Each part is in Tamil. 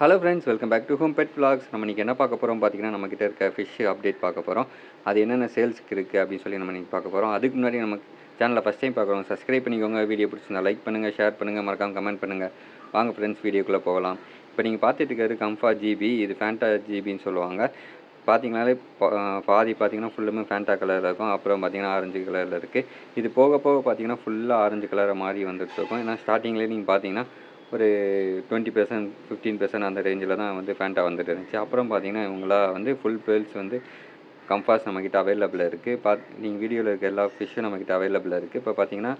Hello friends welcome back to home pet vlogs. நம்ம இன்றைக்கி என்ன பார்க்க போகிறோம் பார்த்தீங்கன்னா நம்மக்கிட்ட இருக்க ஃபிஷ் அப்டேட் பார்க்க போகிறோம் அது என்னென்ன சேல்ஸுக்கு இருக்குது அப்படின்னு சொல்லி நம்ம இன்றைக்கி பார்க்க போகிறோம் அதுக்கு முன்னாடி நம்ம சேனலில் ஃபஸ்ட் டைம் பார்க்குறோம் சப்ஸ்கிரைப் பண்ணிக்கோங்க. வீடியோ பிடிச்சிருந்தா லைக் பண்ணுங்கள் ஷேர் பண்ணுங்கள் மறக்காம கமெண்ட் பண்ணுங்கள் வாங்க ஃப்ரெண்ட்ஸ் வீடியோக்குள்ளே போகலாம். இப்போ நீங்கள் பார்த்துட்டு இருக்கிறது கம்ஃபா ஜிபி இது ஃபேண்டா ஜிபின்னு சொல்லுவாங்க. பார்த்தீங்கனாலே பா- பாதி பார்த்தீங்கன்னா ஃபுல்லுமே ஃபேண்டா கலரில் இருக்கும். அப்புறம் பார்த்தீங்கன்னா ஆரஞ்சு கலரில் இருக்குது இது போக போக பார்த்தீங்கன்னா ஃபுல்லாக ஆரஞ்சு கலரை மாறி வந்துட்டு இருக்கும். ஏன்னா ஸ்டார்டிங்லேயே நீங்கள் பார்த்தீங்கன்னா ஒரு டுவெண்ட்டி பர்சன்ட் ஃபிஃப்டீன் பர்சன்ட் அந்த ரேஞ்சில் தான் வந்து ஃபேண்டா வந்துட்டு இருந்துச்சு. அப்புறம் பார்த்தீங்கன்னா இவங்களா வந்து ஃபுல் பேர்ல்ஸ் வந்து கம்பாஸ் நம்மக்கிட்ட அவைலபிள் இருக்குது பாத் நீங்கள் வீடியோவில் இருக்க எல்லா ஃபிஷ்ஷும் நம்மக்கிட்ட அவைலபிள் இருக்குது இப்போ பார்த்தீங்கன்னா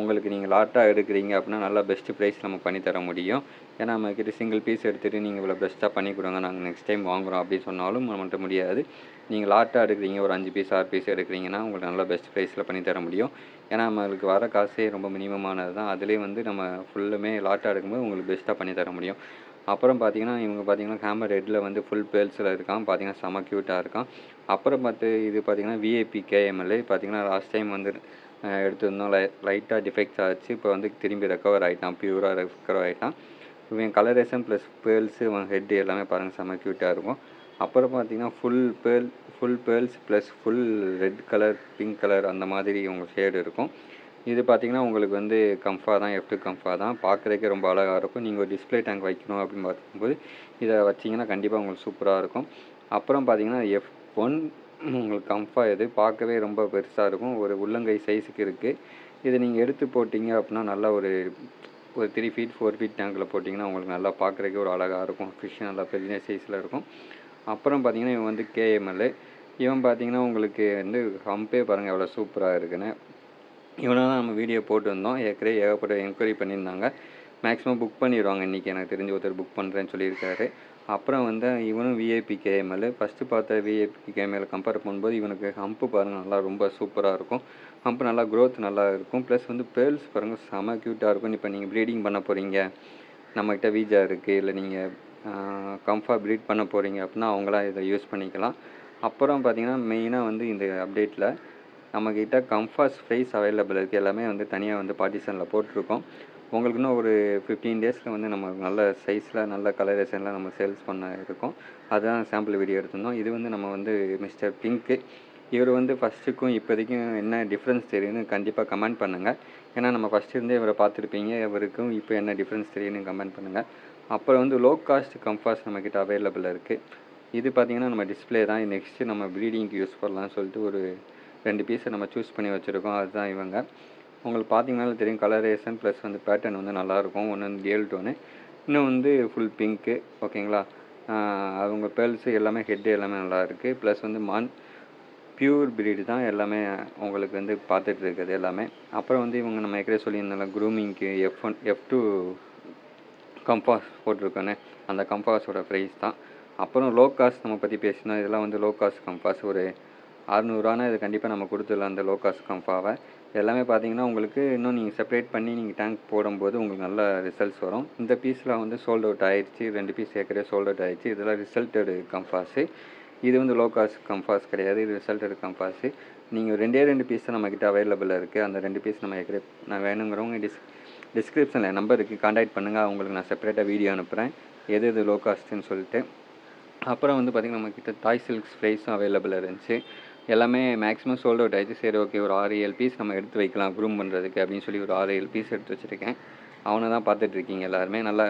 உங்களுக்கு நீங்கள் லாட்டாக எடுக்கிறீங்க அப்படின்னா நல்லா பெஸ்ட்டு ப்ரைஸ் நம்ம பண்ணி தர முடியும். ஏன்னா நம்மக்கிட்ட சிங்கிள் பீஸ் எடுத்துகிட்டு நீங்கள் இவ்வளோ பெஸ்ட்டாக பண்ணி கொடுங்க நாங்கள் நெக்ஸ்ட் டைம் வாங்குகிறோம் அப்படின்னு சொன்னாலும் நம்மகிட்ட முடியாது. நீங்கள் லாட்டாக எடுக்கிறீங்க ஒரு அஞ்சு பீஸ் ஆறு பீஸ் எடுக்கிறீங்கன்னா உங்களுக்கு நல்லா பெஸ்ட் ப்ரைஸில் பண்ணி தர முடியும். ஏன்னா நம்மளுக்கு வர காசே ரொம்ப மினிமமானது தான் அதுலேயே வந்து நம்ம ஃபுல்லுமே லாட்டாக எடுக்கும்போது உங்களுக்கு பெஸ்ட்டாக பண்ணி தர முடியும். அப்புறம் பார்த்தீங்கன்னா இவங்க பார்த்தீங்கன்னா ஹேமர் ரெட்டில் வந்து ஃபுல் பேல்ஸில் இருக்கான். பார்த்தீங்கன்னா செம க்யூட்டாக இருக்கான். அப்புறம் பார்த்து இது பார்த்தீங்கன்னா விஏபி கேஎம்எல்ஏ பார்த்தீங்கன்னா லாஸ்ட் டைம் வந்து அஹ், எடுத்திருந்தோம். லை லைட்டாக டிஃபெக்ட்ஸ் ஆச்சு. இப்போ வந்து திரும்பி ரெக்கவர் ஆகிட்டான் ப்யூராக ரெக்கவர் ஆகிட்டான் இவன் கலரேஷன் ப்ளஸ் பேர்ல்ஸு ஹெட் எல்லாமே பாருங்கள் செம க்யூட்டாக இருக்கும். அப்புறம் பார்த்தீங்கன்னா full pearl full pearls plus full red colour pink colour அந்த மாதிரி இவங்க ஷேடு இருக்கும். இது பார்த்தீங்கன்னா உங்களுக்கு வந்து கம்ஃபா தான் எஃப்டு கம்ஃபா தான். பார்க்குறதுக்கே ரொம்ப அழகாக இருக்கும். நீங்கள் ஒரு டிஸ்ப்ளே டேங்க் வைக்கணும் அப்படின்னு பார்க்கும்போது இதை வச்சிங்கன்னா கண்டிப்பாக உங்களுக்கு சூப்பராக இருக்கும். அப்புறம் பார்த்தீங்கன்னா எஃப் ஒன் உங்களுக்கு கம்ஃபா இது பார்க்கவே ரொம்ப பெருசாக இருக்கும். ஒரு உள்ளங்கை சைஸுக்கு இருக்குது இதை நீங்கள் எடுத்து போட்டிங்க அப்படின்னா நல்லா ஒரு ஒரு த்ரீ ஃபீட் ஃபோர் ஃபீட் டேங்கில் போட்டிங்கன்னா உங்களுக்கு நல்லா பார்க்குறதுக்கே ஒரு அழகாக இருக்கும். ஃபிஷ் நல்லா பெரிய சைஸில் இருக்கும். அப்புறம் பார்த்தீங்கன்னா இவன் வந்து கேஎம்எல் இவன் பார்த்தீங்கன்னா உங்களுக்கு வந்து ஹம்பே பாருங்கள் எவ்வளோ சூப்பராக இருக்குன்னு. இவனை தான் நம்ம வீடியோ போட்டிருந்தோம். ஏற்கனவே ஏகப்பட்ட என்கொயரி பண்ணியிருந்தாங்க. மேக்ஸிமம் புக் பண்ணிடுவாங்க இன்றைக்கி எனக்கு தெரிஞ்ச ஒருத்தர் புக் பண்ணுறேன்னு சொல்லியிருக்காரு. அப்புறம் வந்து இவனும் விஐபி கேஎம்எல் ஃபஸ்ட்டு பார்த்த விஐபி கேஎம்எல் கம்பேர் பண்ணும்போது இவனுக்கு ஹம்ப்பு பாருங்கள் நல்லா ரொம்ப சூப்பராக இருக்கும். ஹம்ப் நல்லா க்ரோத் நல்லா இருக்கும். ப்ளஸ் வந்து பேர்ல்ஸ் பாருங்கள் செம க்யூட்டாக இருக்கும். இப்போ நீங்கள் ப்ரீடிங் பண்ண போகிறீங்க நம்மக்கிட்ட வீஜா இருக்குது இல்லை நீங்கள் கம்ஃபா ப்ரீட் பண்ண போகிறீங்க அப்படின்னா அவங்களாம் இதை யூஸ் பண்ணிக்கலாம். அப்புறம் பார்த்தீங்கன்னா மெயினாக வந்து இந்த அப்டேட்டில் நம்மக்கிட்ட கம்ஃபர்ஸ் ப்ரைஸ் அவைலபிள் இருக்குது எல்லாமே வந்து தனியாக வந்து பார்ட்டிஷனில் போட்டிருக்கோம். உங்களுக்கு இன்னும் ஒரு ஃபிஃப்டீன் டேஸில் வந்து நம்ம நல்ல சைஸில் நல்ல கலரேஷனில் நம்ம சேல்ஸ் பண்ண இருக்கோம். அதுதான் சாம்பிள் வீடியோ எடுத்திருந்தோம். இது வந்து நம்ம வந்து மிஸ்டர் பிங்க்கு இவர் வந்து ஃபஸ்ட்டுக்கும் இப்போதைக்கும் என்ன டிஃப்ரென்ஸ் தெரியுதுன்னு கண்டிப்பாக கமெண்ட் பண்ணுங்கள் ஏன்னா நம்ம ஃபஸ்ட்டு இருந்தே இவரை பார்த்துருப்பீங்க. இவருக்கும் இப்போ என்ன டிஃப்ரென்ஸ் தெரியுதுன்னு கமெண்ட் பண்ணுங்கள் அப்புறம் வந்து லோ காஸ்ட் கம்ஃபாஸ் நம்மக்கிட்ட அவைலபிள் இருக்குது இது பார்த்திங்கன்னா நம்ம டிஸ்பிளே தான். நெக்ஸ்ட்டு நம்ம ப்ரீடிங்க்கு யூஸ் பண்ணலாம்னு சொல்லிட்டு ஒரு ரெண்டு பீஸை நம்ம சூஸ் பண்ணி வச்சுருக்கோம். அதுதான் இவங்க. உங்களுக்கு பார்த்தீங்கனாலும் தெரியும் கலரேஷன் ப்ளஸ் வந்து பேட்டர்ன் வந்து நல்லாயிருக்கும். ஒன்று வந்து ஏழு டோனு இன்னும் வந்து ஃபுல் பிங்க்கு ஓகேங்களா அவங்க பேர்ல்ஸு எல்லாமே ஹெட்டு எல்லாமே நல்லாயிருக்கு. ப்ளஸ் வந்து மான் பியூர் பிரீடு தான் எல்லாமே உங்களுக்கு வந்து பார்த்துட்டு இருக்குது எல்லாமே. அப்புறம் வந்து இவங்க நம்ம ஏற்கனவே சொல்லியிருந்தோம்ல க்ரூமிங்க்கு F one F two compass போட்டிருக்கோன்னு அந்த கம்பாஸோட ப்ரைஸ் தான். அப்புறம் லோ காஸ்ட் நம்ம பற்றி பேசினோம் இதெல்லாம் வந்து லோ காஸ்ட் கம்பாஸ் ஒரு அறநூறுவானா இது கண்டிப்பாக நம்ம கொடுத்துடலாம் அந்த லோ காஸ்ட் கம்ஃபாவை எல்லாமே பார்த்தீங்கன்னா உங்களுக்கு இன்னும் நீங்கள் செப்பரேட் பண்ணி நீங்கள் டேங்க் போடும்போது உங்களுக்கு நல்ல ரிசல்ட்ஸ் வரும். இந்த பீஸில் வந்து சோல்ட் அவுட் ஆயிடுச்சு ரெண்டு பீஸ் ஏற்கனவே சோல்ட் அவுட் ஆயிடுச்சு இதெல்லாம் ரிசல்ட்டடு கம்ஃபாஸு இது வந்து லோ காஸ்ட் கம்ஃபாஸ் கிடையாது இது ரிசல்ட்டடு கம்ஃபாஸு நீங்கள் ரெண்டே ரெண்டு பீஸ் தான் நம்மக்கிட்ட அவைலபிளாக இருக்குது அந்த ரெண்டு பீஸ் நம்ம ஏற்கனவே நான் வேணுங்கிறவங்க டிஸ் டிஸ்கிரிப்ஷனில் நம்பர் இருக்குது காண்டாக்ட் பண்ணுங்கள் அவங்களுக்கு நான் செப்பரேட்டாக வீடியோ அனுப்புகிறேன் எது எது லோ காஸ்ட்டுன்னு சொல்லிட்டு. அப்புறம் வந்து பார்த்திங்கன்னா நம்மக்கிட்ட தாய் சில்க்ஸ் ஃப்ரைஸும் அவைலபிளாக இருந்துச்சு. எல்லாமே மேக்ஸிமம் சோல்ட் அவுட் ஆயிடுச்சு. சரி ஓகே ஒரு ஆறு ஏழு பீஸ் நம்ம எடுத்து வைக்கலாம் க்ரூம் பண்ணுறதுக்கு அப்படின்னு சொல்லி ஒரு ஆறு ஏழு பீஸ் எடுத்து வச்சுருக்கேன். அவனை தான் பார்த்துட்ருக்கீங்க எல்லாருமே. நல்லா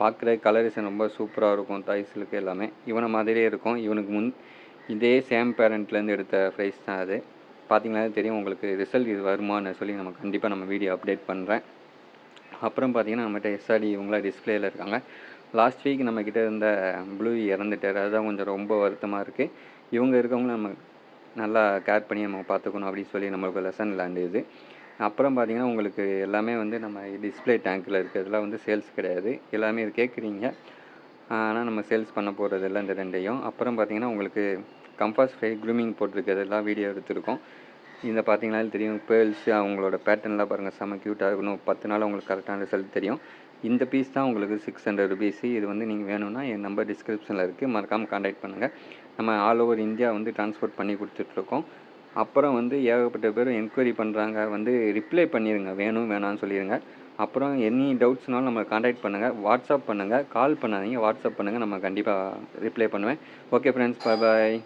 பார்க்குற கலரிசன் ரொம்ப சூப்பராக இருக்கும் டாய்ஸுக்கு எல்லாமே. இவனை மாதிரியே இருக்கும். இவனுக்கு முன் இதே சேம் பேரண்ட்லேருந்து எடுத்த ப்ரைஸ் தான் அது. பார்த்தீங்கன்னா தெரியும் உங்களுக்கு ரிசல்ட் இது வருமான்னு சொல்லி நம்ம கண்டிப்பாக நம்ம வீடியோ அப்டேட் பண்ணுறேன் அப்புறம் பார்த்தீங்கன்னா நம்மகிட்ட எஸ்ஆர்டி இவங்களாம் டிஸ்பிளேயில் இருக்காங்க. லாஸ்ட் வீக் நம்மக்கிட்ட இருந்த ப்ளூ இறந்துட்டார். அதுதான் கொஞ்சம் ரொம்ப வருத்தமாக இருக்குது இவங்க இருக்கவங்களும் நம்ம நல்லா கேர் பண்ணி நம்ம பார்த்துக்கணும் அப்படின்னு சொல்லி நம்மளுக்கு லெசன் லேண்டுது அப்புறம் பார்த்தீங்கன்னா உங்களுக்கு எல்லாமே வந்து நம்ம டிஸ்ப்ளே டேங்க்கில் இருக்கிறதுலாம் வந்து சேல்ஸ் கிடையாது. எல்லாமே இது கேட்குறீங்க. ஆனால் நம்ம சேல்ஸ் பண்ண போகிறதில்ல இந்த ரெண்டையும். அப்புறம் பார்த்தீங்கன்னா உங்களுக்கு கம்பாஸ் ஃபை க்ரூமிங் போட்டிருக்கிறதெல்லாம் வீடியோ எடுத்திருக்கோம். இந்த பார்த்தீங்கனாலும் தெரியும் பேர்ல்ஸ் அவங்களோட பேட்டர்ன்லாம் பாருங்கள் செம்ம க்யூட்டாக இருக்கணும் பத்து நாள் உங்களுக்கு கரெக்டான ரிசல்ட் தெரியும். இந்த பீஸ் தான் உங்களுக்கு சிக்ஸ் ஹண்ட்ரட் ருபீஸு இது வந்து நீங்கள் வேணும்னா என் நம்பர் டிஸ்கிரிப்ஷனில் இருக்குது மறக்காமல் காண்டாக்ட் பண்ணுங்கள் நம்ம ஆல் ஓவர் இந்தியா வந்து ட்ரான்ஸ்போர்ட் பண்ணி கொடுத்துட்ருக்கோம். அப்புறம் வந்து ஏகப்பட்ட பேர் என்கொயரி பண்ணுறாங்க வந்து ரிப்ளை பண்ணிடுங்க வேணும் வேணாம்னு சொல்லிடுங்க அப்புறம் எனி டவுட்ஸ்னாலும் நம்ம காண்டாக்ட் பண்ணுங்கள் வாட்ஸ்அப் பண்ணுங்கள் கால் பண்ணாதீங்க. வாட்ஸ்அப் பண்ணுங்கள் நம்ம கண்டிப்பாக ரிப்ளை பண்ணுவேன். ஓகே ஃப்ரெண்ட்ஸ் பாய் பாய்